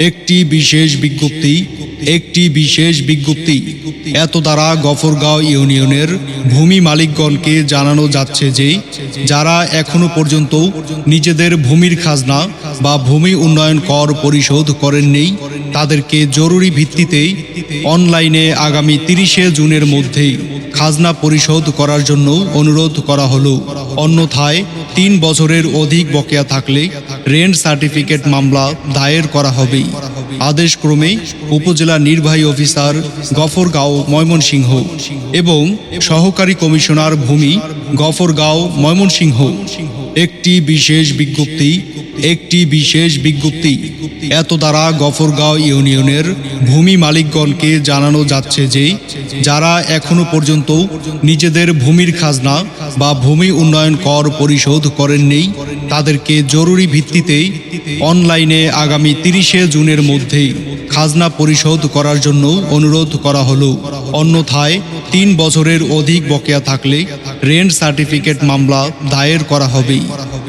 একটি বিশেষ বিজ্ঞপ্তি, একটি বিশেষ বিজ্ঞপ্তি। এত দ্বারা গফরগাঁও ইউনিয়নের ভূমি মালিকগণকে জানানো যাচ্ছে যে, যারা এখনও পর্যন্ত নিজেদের ভূমির খাজনা বা ভূমি উন্নয়ন কর পরিশোধ করেননি, তাদেরকে জরুরি ভিত্তিতে অনলাইনে আগামী তিরিশে জুনের মধ্যেই খাজনা পরিশোধ করার জন্য অনুরোধ করা হলো। অন্যথায় তিন বছরের অধিক বকেয়া থাকলে রেন্ট সার্টিফিকেট মামলা দায়ের করা হবে। আদেশক্রমে উপজেলা নির্বাহী অফিসার গফরগাঁও ময়মনসিংহ এবং সহকারী কমিশনার ভূমি গফরগাঁও ময়মনসিংহ। একটি বিশেষ বিজ্ঞপ্তি, একটি বিশেষ বিজ্ঞপ্তি। এত দ্বারা গফরগাঁও ইউনিয়নের ভূমি মালিকগণকে জানানো যাচ্ছে যে, যারা এখনও পর্যন্ত নিজেদের ভূমির খাজনা বা ভূমি উন্নয়ন কর পরিশোধ করেননি, তাদেরকে জরুরি ভিত্তিতে অনলাইনে আগামী তিরিশে জুনের মধ্যেই খাজনা পরিশোধ করার জন্য অনুরোধ করা হলো। অন্যথায় তিন বছরের অধিক বকেয়া থাকলে রেন্ট সার্টিফিকেট মামলা দায়ের করা হবে।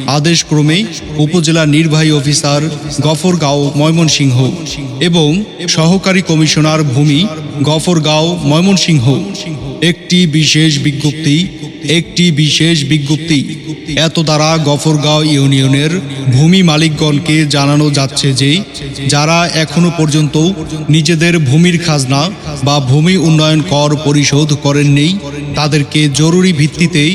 আদেশক্রমে উপজেলা নির্বাহী অফিসার গফরগাঁও ময়মনসিংহ এবং সহকারী কমিশনার ভূমি গফরগাঁও ময়মনসিংহ। একটি বিশেষ বিজ্ঞপ্তি, একটি বিশেষ বিজ্ঞপ্তি। এত দ্বারা গফরগাঁও ইউনিয়নের ভূমি মালিকগণকে জানানো যাচ্ছে যে, যারা এখনও পর্যন্ত নিজেদের ভূমির খাজনা বা ভূমি উন্নয়ন কর পরিশোধ করেননি তাদেরকে জরুরি ভিত্তিতেই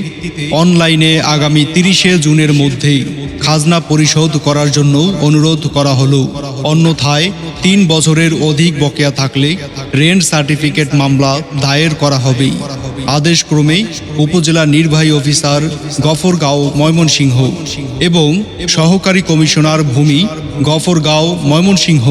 অনলাইনে আগামী তিরিশে জুনের মধ্যেই খাজনা পরিশোধ করার জন্য অনুরোধ করা হলো। অন্যথায় তিন বছরের অধিক বকেয়া থাকলে রেন্ট সার্টিফিকেট মামলা দায়ের করা হবে আদেশক্রমে উপজেলা নির্বাহী অফিসার গফরগাঁও ময়মনসিংহ এবং সহকারী কমিশনার ভূমি গফরগাঁও ময়মনসিংহ।